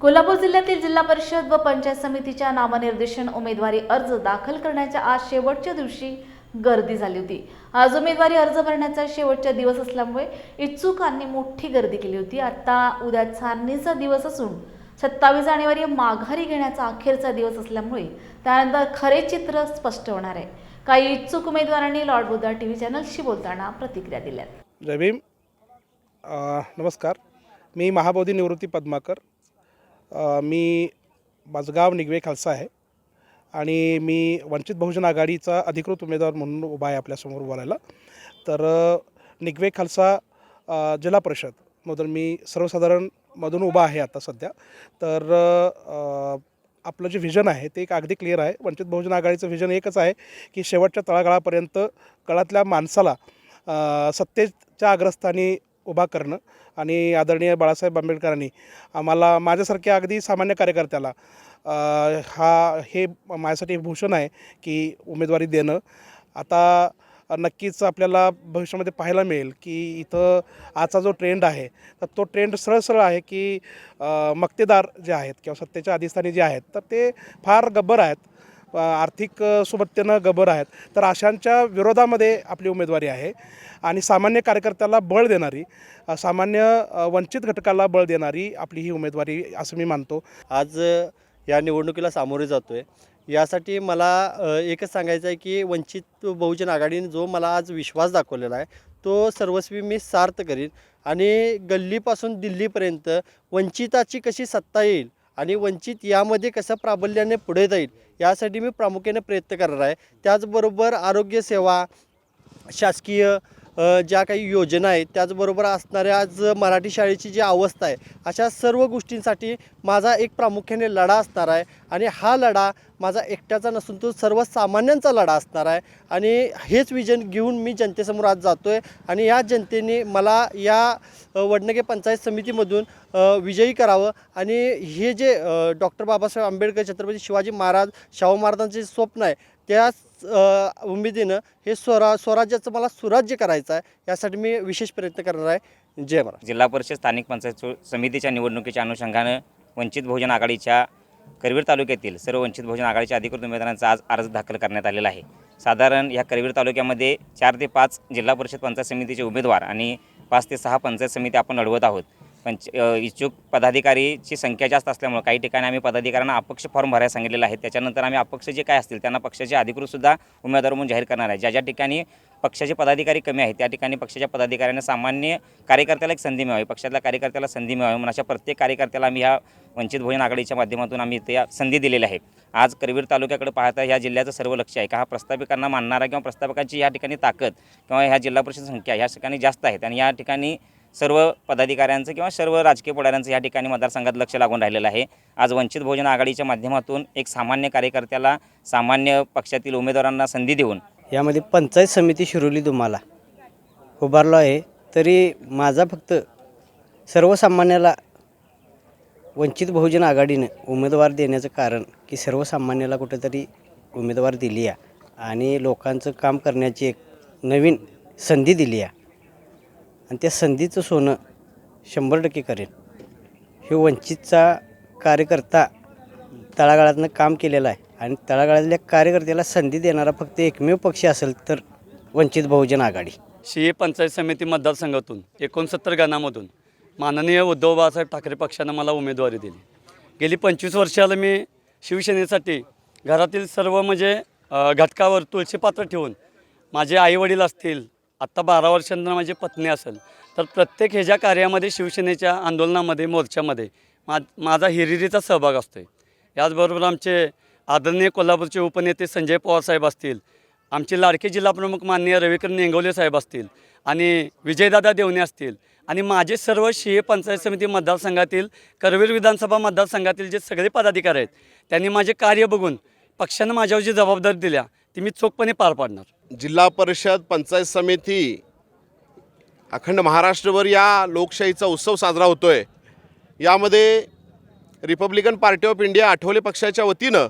कोल्हापूर जिल्ह्यातील जिल्हा परिषद व पंचायत समितीच्या नामनिर्देशन उमेदवारी अर्ज दाखल करण्याच्या आज शेवटच्या दिवशी गर्दी झाली होती. आज उमेदवारी अर्ज भरण्याचा शेवटचा दिवस असल्यामुळे इच्छुकांनी मोठी गर्दी केली होती. आता उद्या छाननीचा दिवस असून सत्तावीस जानेवारी माघारी घेण्याचा अखेरचा दिवस असल्यामुळे त्यानंतर खरे चित्र स्पष्ट होणार आहे. काही इच्छुक उमेदवारांनी लॉर्ड बुद्धा टी व्ही चॅनलशी बोलताना प्रतिक्रिया दिल्या जय नमस्कार. मी महाबोधी निवृत्ती पद्माकर. मी माझं गाव निगवे खालसा आहे. आणि मी वंचित बहुजन आघाडीचा अधिकृत उमेदवार म्हणून उभा आहे आपल्यासमोर बोलायला तर निगवे खालसा जिल्हा परिषद मधून मी सर्वसाधारणमधून उभा आहे आता सध्या. तर आपलं जे व्हिजन आहे ते एक अगदी क्लिअर आहे. वंचित बहुजन आघाडीचं व्हिजन एकच आहे की शेवटच्या तळागाळापर्यंत कळातल्या माणसाला सत्तेच्या अग्रस्थानी उभा करणं आणि आदरणीय बाळासाहेब आंबेडकरांनी आम्हाला माझ्यासारख्या अगदी सामान्य कार्यकर्त्याला हा हे माझ्यासाठी भूषण आहे की उमेदवारी देणं. आता नक्कीच आपल्याला भविष्यामध्ये पाहायला मिळेल की इथं आजचा जो ट्रेंड आहे तर तो ट्रेंड सरळ सरळ आहे की मक्तेदार जे आहेत किंवा सत्तेच्या अधिस्थानी जे आहेत तर ते फार गब्बर आहेत. आर्थिक सुबत्तेनं गबर आहेत. तर अशांच्या विरोधामध्ये आपली उमेदवारी आहे. आणि सामान्य कार्यकर्त्याला बळ देणारी सामान्य वंचित घटकाला बळ देणारी आपली ही उमेदवारी असं मी मानतो. आज या निवडणुकीला सामोरे जातो आहे यासाठी मला एकच सांगायचं आहे की वंचित बहुजन आघाडीने जो मला आज विश्वास दाखवलेला आहे तो सर्वस्वी मी सार्थ करीन. आणि गल्लीपासून दिल्लीपर्यंत वंचिताची कशी सत्ता येईल आणि वंचित यामध्ये कसं प्राबल्याने पुढे जाईल यासाठी मी प्रामुख्याने प्रयत्न करणार आहे. त्याचबरोबर आरोग्यसेवा शासकीय ज्या काही योजना आहेत त्याचबरोबर असणाऱ्या आज मराठी शाळेची जी अवस्था आहे अशा सर्व गोष्टींसाठी माझा एक प्रामुख्याने लढा असणार आहे आणि हा लढा माझा एकट्याचा नसून तो सर्वसामान्यांचा लढा असणार आहे. आणि हेच विजन घेऊन मी जनतेसमोर आज जातो आहे आणि या जनतेने मला या वडनगे पंचायत समितीमधून विजयी करावं आणि हे जे डॉक्टर बाबासाहेब आंबेडकर छत्रपती शिवाजी महाराज शाहू महाराजांचे स्वप्न आहे त्याच उमेदीनं हे स्वरा स्वराज्याचं मला सुराज्य करायचं आहे यासाठी मी विशेष प्रयत्न करणार आहे. जय महाराज. जिल्हा परिषद स्थानिक पंचायत सु- समितीच्या निवडणुकीच्या अनुषंगानं वंचित बहुजन आघाडीच्या करवीर तालुक्यातील सर्व वंचित बहुजन आघाडीच्या अधिकृत उमेदवारांचा आज अर्ज दाखल करण्यात आलेला आहे. साधारण ह्या करवीर तालुक्यामध्ये चार ते पाच जिल्हा परिषद पंचायत समितीचे उमेदवार आणि पाच ते सहा पंचायत समिती आपण लढवत आहोत. पंच इच्छुक पदाधिकारीची संख्या जास्त असल्यामुळे काही ठिकाणी आम्ही पदाधिकाऱ्यांना अपक्ष फॉर्म भरायला सांगितलेलं आहे. त्याच्यानंतर आम्ही अपक्ष जे काय असतील त्यांना पक्षाचे अधिकृतसुद्धा उमेदवार म्हणून जाहीर करणार आहे. ज्या ज्या ठिकाणी पक्षाचे पदाधिकारी कमी आहेत त्या ठिकाणी पक्षाच्या पदाधिकाऱ्यांना सामान्य कार्यकर्त्याला एक संधी मिळावी पक्षातल्या कार्यकर्त्याला संधी मिळावी म्हणून अशा प्रत्येक कार्यकर्त्याला आम्ही ह्या वंचित बहुजन आघाडीच्या माध्यमातून आम्ही इथे संधी दिलेली आहे आज करवीर तालुक्याकडे पाहता ह्या जिल्ह्याचं सर्व लक्ष आहे. का हा प्रस्थापिकांना मानणारा किंवा प्रस्तावकांची या ठिकाणी ताकद किंवा ह्या जिल्हा परिषद संख्या ह्या ठिकाणी जास्त आहेत आणि या ठिकाणी सर्व पदाधिकाऱ्यांचं किंवा सर्व राजकीय पुढाऱ्यांचं या ठिकाणी मतदारसंघात लक्ष लागून राहिलेलं आहे. आज वंचित बहुजन आघाडीच्या माध्यमातून एक सामान्य कार्यकर्त्याला सामान्य पक्षातील उमेदवारांना संधी देऊन यामध्ये पंचायत समिती शिरोली तुम्हाला उभारलो आहे. तरी माझा फक्त सर्वसामान्याला वंचित बहुजन आघाडीनं उमेदवार देण्याचं कारण की सर्वसामान्याला कुठेतरी उमेदवार दिली आहे. आणि लोकांचं काम करण्याची एक नवीन संधी दिली आहे. आणि त्या संधीचं सोनं शंभर टक्के करेन. हे वंचितचा कार्यकर्ता तळागाळातनं काम केलेलं आहे आणि तळागाळातल्या कार्यकर्त्याला संधी देणारा फक्त एकमेव पक्ष असेल तर वंचित बहुजन आघाडी. शिये पंचायत समिती मतदारसंघातून एकोणसत्तर गणामधून माननीय उद्धव बाळासाहेब ठाकरे पक्षानं मला उमेदवारी दिली. गेली पंचवीस वर्षाला मी शिवसेनेसाठी घरातील सर्व म्हणजे घटकावर तुळशीपात्र ठेवून माझे आईवडील असतील आत्ता बारा वर्षांना माझी पत्नी असेल तर प्रत्येक ह्याच्या कार्यामध्ये शिवसेनेच्या आंदोलनामध्ये मोर्चामध्ये मा माझा हिरिरीचा सहभाग असतो आहे याचबरोबर आमचे आदरणीय कोल्हापूरचे उपनेते संजय पवार साहेब असतील आमचे लाडके जिल्हाप्रमुख माननीय रविकरण नेंगवले साहेब असतील आणि विजयदादा देवणे असतील आणि माझे सर्व शिहे पंचायत समिती मतदारसंघातील करवीर विधानसभा मतदारसंघातील जे सगळे पदाधिकारी आहेत त्यांनी माझे कार्य बघून पक्षानं माझ्यावर जी जबाबदारी दिल्या ती मी चोखपणे पार पाडणार. जिल्हा परिषद पंचायत समिती अखंड महाराष्ट्रभर या लोकशाहीचा उत्सव साजरा होतो आहे यामध्ये Republican Party of India Athawale पक्षाच्या वतीनं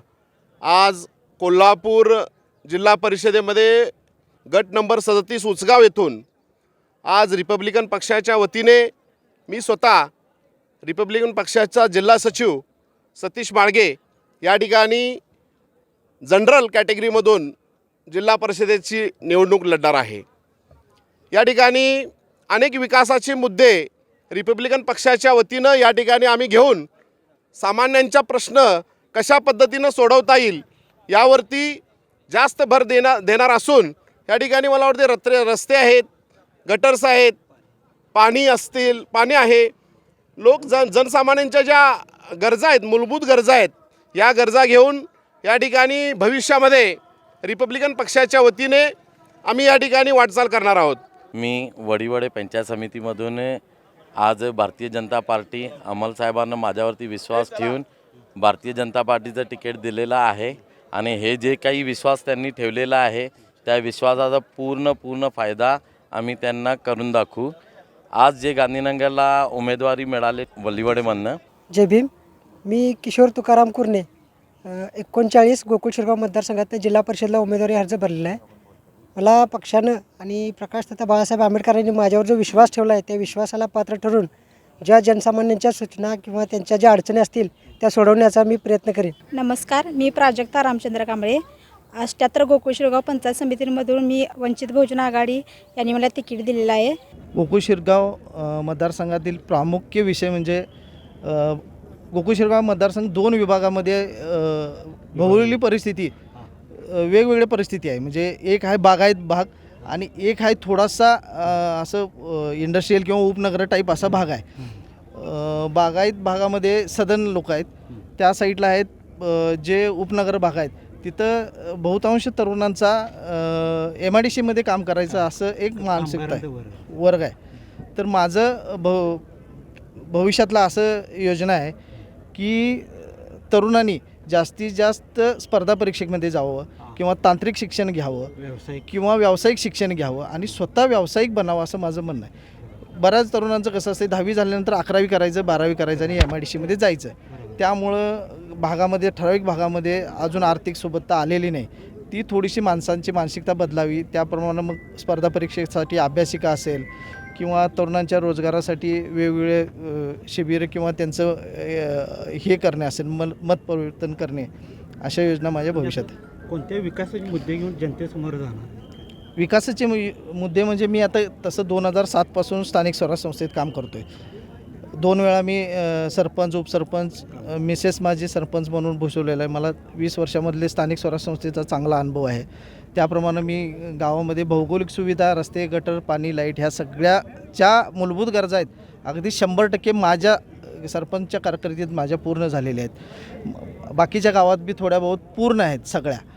आज कोल्हापूर जिल्हा परिषदेमध्ये गट नंबर सदतीस उचगाव येथून आज रिपब्लिकन पक्षाच्या वतीने मी स्वतः रिपब्लिकन पक्षाचा जिल्हा सचिव सतीश माळगे या ठिकाणी जनरल कॅटेगरीमधून जिल्हा परिषदेची निवडणूक लढणार आहे. या ठिकाणी अनेक विकासाचे मुद्दे रिपब्लिकन पक्षाच्या वतीनं या ठिकाणी आम्ही घेऊन सामान्यांचा प्रश्न कशा पद्धतीनं सोडवता येईल यावरती जास्त भर देणार देणार असून या ठिकाणी मला वाटते रत्रे रस्ते आहेत गटर्स आहेत पाणी असतील पाणी आहे. लोक जन जनसामान्यांच्या ज्या गरजा आहेत मूलभूत गरजा आहेत या गरजा घेऊन या ठिकाणी भविष्यामध्ये रिपब्लिकन पक्षाच्या वतीने आम्ही या ठिकाणी वाटचाल करणार आहोत. मी वडीवडे पंचायत समितीमधून आज भारतीय जनता पार्टी अमल साहेबांना माझ्यावरती विश्वास ठेवून भारतीय जनता पार्टीचं तिकीट दिलेलं आहे आणि हे जे काही विश्वास त्यांनी ठेवलेला आहे त्या विश्वासाचा पूर्ण पूर्ण फायदा आम्ही त्यांना करून दाखवू. आज जे गांधीनगरला उमेदवारी मिळाले वलीवडेमधनं जय भीम. मी किशोर तुकाराम कुर्णे एकोणचाळीस गोकुळ शिरगाव मतदारसंघात जिल्हा परिषदला उमेदवारी अर्ज भरलेला आहे. मला पक्षानं आणि प्रकाश तथा बाळासाहेब आंबेडकरांनी माझ्यावर जो विश्वास ठेवला आहे त्या विश्वासाला पात्र ठरून ज्या जनसामान्यांच्या सूचना किंवा त्यांच्या ज्या अडचणी असतील त्या सोडवण्याचा मी प्रयत्न करेन. नमस्कार मी प्राजक्ता रामचंद्र कांबळे. अष्ट्याहत्तर गोकुळ शिरगाव पंचायत समितीमधून मी वंचित बहुजन आघाडी यांनी मला तिकीट दिलेलं आहे. गोकुळ शिरगाव मतदारसंघातील प्रामुख्य विषय म्हणजे गोकुळ शिरगाव मतदारसंघ दोन विभागामध्ये भौगोलिक परिस्थिती वेगवेगळ्या परिस्थिती आहे. म्हणजे एक आहे बागायत भाग आणि एक आहे थोडासा असं इंडस्ट्रीयल किंवा उपनगर टाईप असा भाग आहे. बागायत भागामध्ये सदन लोक आहेत. त्या साईडला आहेत जे उपनगर भाग आहेत. तिथं बहुतांश तरुणांचा एम आय डी सीमध्ये काम करायचं असं एक मानसिकता आहे. वर्ग. आहे. तर माझं भव भविष्यातला असं योजना आहे की तरुणांनी जास्तीत जास्त स्पर्धा परीक्षेमध्ये जावं किंवा तांत्रिक शिक्षण घ्यावं किंवा व्यावसायिक शिक्षण घ्यावं आणि स्वतः व्यावसायिक बनावं असं माझं म्हणणं आहे. बऱ्याच तरुणांचं कसं असतं दहावी झाल्यानंतर अकरावी करायचं बारावी करायचं आणि एम आय डी सीमध्ये जायचं. त्यामुळं भागामध्ये ठराविक भागामध्ये अजून आर्थिक सोबतता आलेली नाही. ती थोडीशी माणसांची मानसिकता बदलावी त्याप्रमाणे मग स्पर्धा परीक्षेसाठी अभ्यासिका असेल किंवा तरुणांच्या रोजगारासाठी वेगवेगळे शिबिर किंवा त्यांचं हे करणे असेल मल मत परिवर्तन करणे अशा योजना माझ्या भविष्यात. कोणत्या विकासाचे मुद्दे घेऊन जनतेसमोर जाणार विकासाचे मुद्दे म्हणजे मी आता तसं दोन हजार सातपासून स्थानिक स्वराज्य संस्थेत काम करतो आहे दोन वेळा मी सरपंच उपसरपंच मिसेस माझी सरपंच म्हणून भूषवलेलं आहे. मला वीस वर्षामधले स्थानिक स्वराज्य संस्थेचा चांगला अनुभव आहे. त्याप्रमाणे मी गावामध्ये भौगोलिक सुविधा रस्ते गटर पाणी लाइट ह्या सगळ्या ज्या मूलभूत गरजा आहेत. अगदी शंभर टक्के माझ्या सरपंचच्या कारकिर्दीत माझ्या पूर्ण झालेल्या आहेत. बाकीच्या गावात बी थोड्या बहुत पूर्ण आहेत सगळ्या.